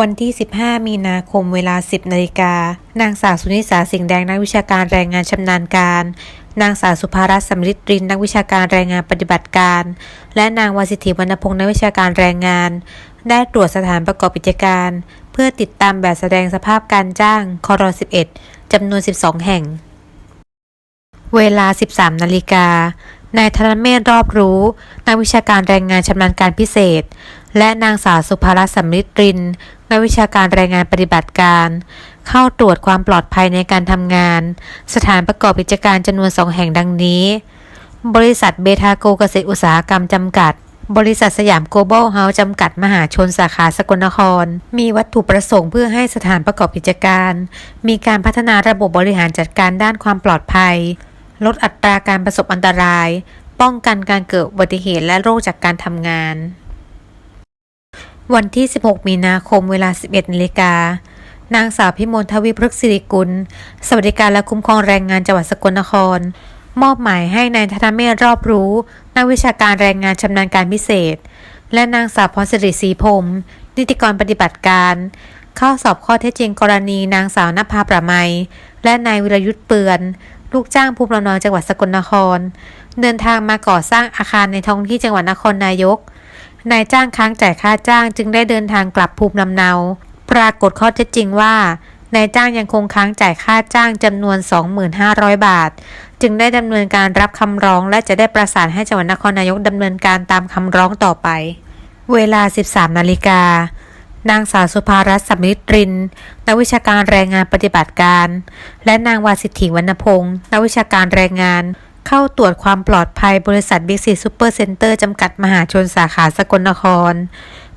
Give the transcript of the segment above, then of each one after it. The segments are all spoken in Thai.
วันที่ 15 มีนาคมเวลา 10 นาฬิกา นางสาวสุนิสาสิงห์แดงนักวิชาการแรงงานชำนาญการ นางสาวสุภารัตน์สำริดรินนักวิชาการแรงงานปฏิบัติการ และนางวสิทธิวรรณพงศ์นักวิชาการแรงงาน ได้ตรวจสถานประกอบกิจการ เพื่อติดตามแบบแสดงสภาพการจ้างคร11จำนวน 12 แห่ง เวลา 13 นาฬิกา นายธนเมธรอบรู้ นักวิชาการแรงงานชำนาญการพิเศษ และนางสาวสุภารัตน์สำริดริน นักวิชาการแรงงานปฏิบัติการ เข้าตรวจความปลอดภัยในการทำงาน สถานประกอบกิจการจำนวนสองแห่งดังนี้ บริษัทเบทาโกเกษตรอุตสาหกรรมจำกัดบริษัทสยามโกลบอลเฮาส์จำกัดมหาชนสาขาสกลนคร มีวัตถุประสงค์เพื่อให้สถานประกอบกิจการ มีการพัฒนาระบบบริหารจัดการด้านความปลอดภัย ลดอัตราการประสบอันตราย ป้องกันการเกิดอุบัติเหตุและโรคจากการทำงาน วันที่ 16 มีนาคมเวลา 11นาฬิกานางสาวพิมลทวีพฤกษ์สิริกุล สวัสดิการและคุ้มครองแรงงานจังหวัดสกลนคร มอบหมายให้นายธนเมธรอบรู้ นักวิชาการแรงงานชำนาญการพิเศษ และนางสาวพรสิริศรีพรมนิติกรปฏิบัติการ เข้าสอบข้อเท็จจริงกรณีนางสาวนภาประไมยและนายวิรยุทธ์เปือน ลูกจ้างภูมิลำเนาจังหวัดสกลนคร เดินทางมาก่อสร้างอาคารในท้องที่จังหวัดนครนายก นายจ้างค้างจ่ายค่าจ้างจึงได้เดินทางกลับภูมิลำเนา ปรากฏข้อเท็จจริงว่านายจ้างยังคงค้างจ่ายค่าจ้างจำนวน 25,000 บาท จึงได้ดำเนินการรับคำร้อง และจะได้ประสานให้จังหวัดนครนายกดำเนินการตามคำร้องต่อไป เวลา 13 นาฬิกา นางสาวสุภารัตน์สำริดริน นักวิชาการแรงงานปฏิบัติการ และนางวาสิทธิวรรณพงศ์นักวิชาการแรงงาน เข้าตรวจความปลอดภัยบริษัทบิ๊กซีซูเปอร์เซ็นเตอร์จำกัดมหาชนสาขาสกลนคร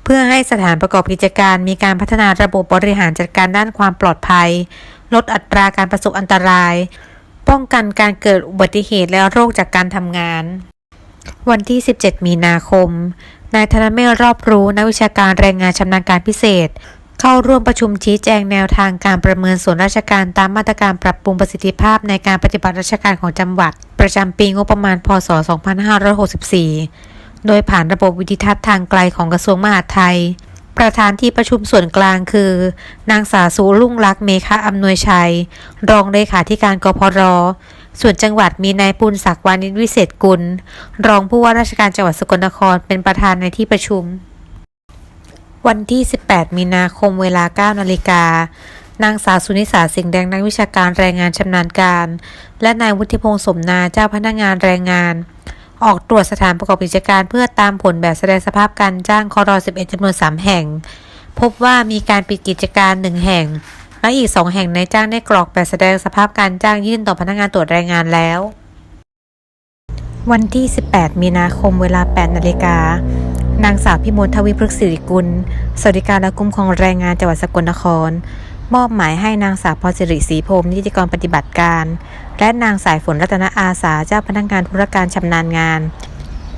เพื่อให้สถานประกอบกิจการมีการพัฒนาระบบบริหารจัดการด้านความปลอดภัย ลดอัตราการประสบอันตราย ป้องกันการเกิดอุบัติเหตุและโรคจากการทำงานวันที่ 17 มีนาคม นายธนเมฆรอบรู้นักวิชาการแรงงานชำนาญการพิเศษ เข้าร่วมประชุมชี้แจงแนวทางการประเมินส่วนราชการตามมาตรการปรับปรุงประสิทธิภาพในการปฏิบัติราชการของจังหวัด ประจำปีงบประมาณ พศ 2564 โดยผ่านระบบวิดิทัศน์ทางไกลของกระทรวงมหาดไทย ประธานที่ประชุมส่วนกลางคือ นางสาวสุรุ่งรักเมฆะอำนวยชัย รองเลขาธิการกพร ส่วนจังหวัดมีนายปุณศักดิ์วานิชวิเศษกุล รองผู้ว่าราชการจังหวัดสกลนครเป็นประธานในที่ประชุม วันที่ 18 มีนาคมเวลา 9 นาฬิกานางสาวสุนิสาสิงห์แดงนักวิชาการแรงงานชำนาญการ และนายวุฒิพงษ์สมนาเจ้าพนักงานแรงงาน ออกตรวจสถานประกอบกิจการเพื่อตามผลแบบแสดงสภาพการจ้างคร11จำนวน 3 แห่ง พบว่ามีการปิดกิจการ 1 แห่ง และอีก 2 แห่งในจ้างได้กรอกแบบแสดงสภาพการจ้างยื่นต่อพนักงานตรวจแรงงานแล้ว วันที่ 18 มีนาคมเวลา 8 นาฬิกานางสาวพิมลทวีพฤกษิริกุล สวัสดิการและคุ้มครองแรงงานจังหวัดสกลนคร มอบหมายให้นางสาวพรสิริศรีพรมนิติกรปฏิบัติการ และนางสายฝนรัตนอาสาเจ้าพนักงานธุรการชำนาญงาน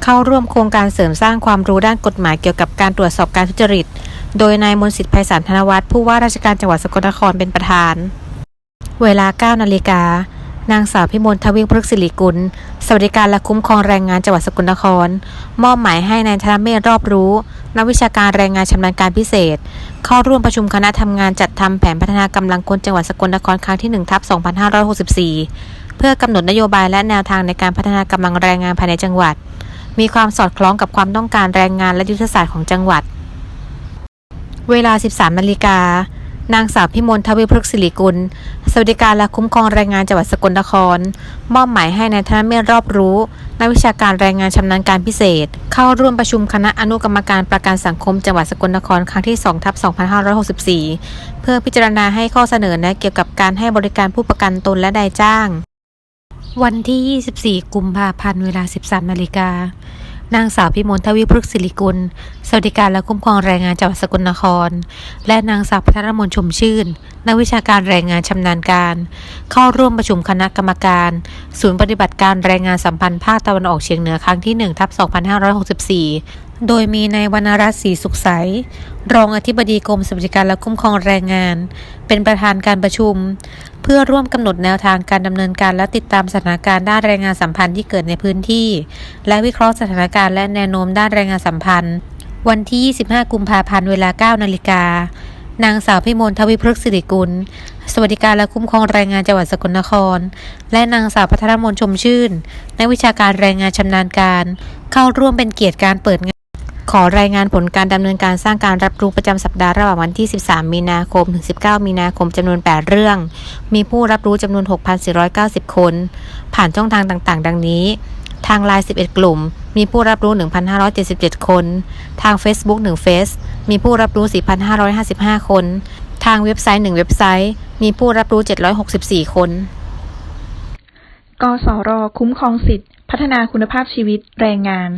เข้าร่วมโครงการเสริมสร้างความรู้ด้านกฎหมายเกี่ยวกับการตรวจสอบการทุจริต โดยนายมนสิทธิ์ไพศาลธนวัฒน์ผู้ว่าราชการจังหวัดสกลนครเป็นประธาน เวลา 9 นาฬิกานางสาวพิมลทวีพฤกษิริกุล สวัสดิการและคุ้มครองแรงงานจังหวัดสกลนคร มอบหมายให้นายธนเมธรอบรู้ นักวิชาการแรงงานชำนาญการพิเศษ เข้าร่วมประชุมคณะทำงานจัดทำแผนพัฒนากำลังคนจังหวัดสกลนครครั้งที่1ทับ2564 เพื่อกำหนดนโยบายและแนวทางในการพัฒนากำลังแรงงานภายในจังหวัด มีความสอดคล้องกับความต้องการแรงงานและยุทธศาสตร์ของจังหวัด เวลา 13นาฬิกานางสาวพิมลทวีพฤกษิริกุล สวัสดิการและคุ้มครองแรงงานจังหวัดสกลนคร มอบหมายให้นายธนเมธรอบรู้ นักวิชาการแรงงานชำนาญการพิเศษ เข้าร่วมประชุมคณะอนุกรรมการประกันสังคมจังหวัดสกลนครครั้งที่2ทับ2564 เพื่อพิจารณาให้ข้อเสนอแนะเกี่ยวกับการให้บริการผู้ประกันตนและนายจ้าง วันที่ 24 กุมภาพันธ์เวลา 13นาฬิกา นางสาวพิมลทวีพฤกษ์ศิริกุล สวัสดิการและคุ้มครองแรงงานจังหวัดสกลนคร และนางสาวพัทรมนชมชื่น นักวิชาการแรงงานชำนาญการ เข้าร่วมประชุมคณะกรรมการ ศูนย์ปฏิบัติการแรงงานสัมพันธ์ภาคตะวันออกเฉียงเหนือครั้งที่1ทับ2564โดยมีนายวรรณรัตน์ศรีสุขใส รองอธิบดีกรมสวัสดิการและคุ้มครองแรงงาน เป็นประธานการประชุม เพื่อร่วมกำหนดแนวทางการดำเนินการและติดตามสถานการณ์ด้านแรงงานสัมพันธ์ที่เกิดในพื้นที่ และวิเคราะห์สถานการณ์และแนวโน้มด้านแรงงานสัมพันธ์ วันที่ 25 กุมภาพันธ์เวลา 9 นาฬิกานางสาวพิมลทวิพฤกษ์สิริกุล สวัสดิการและคุ้มครองแรงงานจังหวัดสกลนคร และนางสาวพัฒนมนชมชื่น นักวิชาการแรงงานชำนาญการ เข้าร่วมเป็นเกียรติการเปิดงาน ขอรายงานผลการดำเนินการสร้างการรับรู้ประจำสัปดาห์ระหว่างวันที่ 13 มีนาคม ถึง 19 มีนาคมจำนวน 8 เรื่อง มีผู้รับรู้จำนวน 6,490 คน ผ่านช่องทางต่างๆ ดังนี้ ทางไลน์ 11 กลุ่ม มีผู้รับรู้ 1,577 คน ทาง Facebook 1เฟซมีผู้รับรู้ 4,555 คน ทางเว็บไซต์ 1 เว็บไซต์ มีผู้รับรู้ 764 คน กสร คุ้มครองสิทธิพัฒนาคุณภาพชีวิตแรงงาน